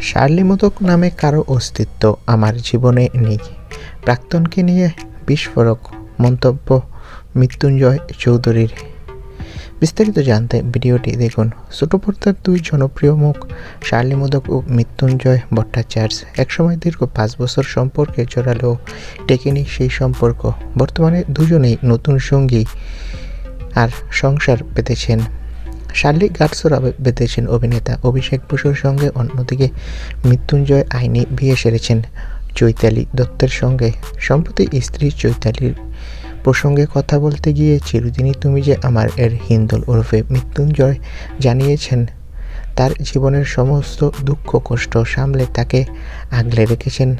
Shirley modak নামে কারও অস্তিত্ব আমার জীবনে নেই। প্রাক্তনকে নিয়ে বিস্ফোরক মন্তব্য মৃত্যুঞ্জয় চৌধুরীর। বিস্তারিত জানতে ভিডিওটি দেখুন। ছোট পর্দার দুই জনপ্রিয় মুখ, শার্লি মোদক ও মৃত্যুঞ্জয় ভট্টাচার্য। একসময় দীর্ঘ পাঁচ বছর সম্পর্কে জড়ালেও টেকেনি সেই সম্পর্ক। বর্তমানে দুজনেই নতুন সঙ্গী আর সংসার পেতেছেন। শার্লি গাটসোরা বেঁধেছেন অভিনেতা অভিষেক বসুর সঙ্গে অন্যদিকে মৃত্যুঞ্জয় আইনি বিয়ে সেরেছেন। চৈতালি দত্তের সঙ্গে। সম্প্রতি স্ত্রী চৈতালির প্রসঙ্গে কথা বলতে গিয়ে চিরদিনই তুমি যে আমার এর হিন্দল ওরফে মৃত্যুঞ্জয় জানিয়েছেন, তার জীবনের সমস্ত দুঃখ কষ্ট সামলে তাকে আগলে রেখেছেন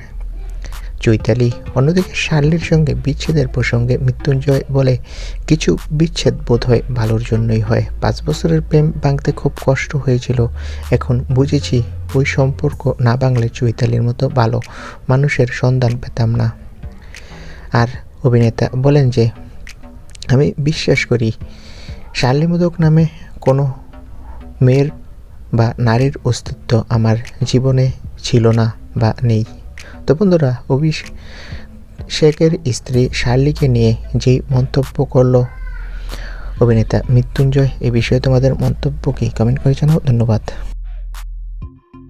চৈতালি, অন্যদিকে শার্লির সঙ্গে বিচ্ছেদের প্রসঙ্গে মৃত্যুঞ্জয় বলে কিছু বিচ্ছেদ বোধ হয় ভালোর জন্যই হয়। পাঁচ বছরের প্রেম ভাঙতে খুব কষ্ট হয়েছিল। এখন বুঝেছি ওই সম্পর্ক না ভাঙলে চৈতালির মতো ভালো মানুষের সন্ধান পেতাম না। আর অভিনেতা বলেন যে, আমি বিশ্বাস করি, শার্লি মোদক নামে কোনো মেয়ের বা নারীর অস্তিত্ব আমার জীবনে ছিল না বা নেই। তো বন্ধুরা অভিষেকের স্ত্রী শার্লিকে নিয়ে যেই মন্তব্য করল, অভিনেতা মৃত্যুঞ্জয়, এ বিষয়ে তোমাদের মন্তব্য কি? কমেন্ট করে জানাও, ধন্যবাদ।